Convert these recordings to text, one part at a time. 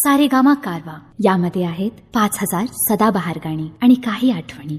सारेगामा कारवा यामध्ये आहेत पाच हजार सदाबहार गाणी आणि काही आठवणी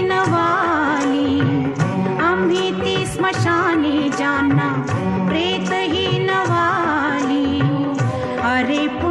हरे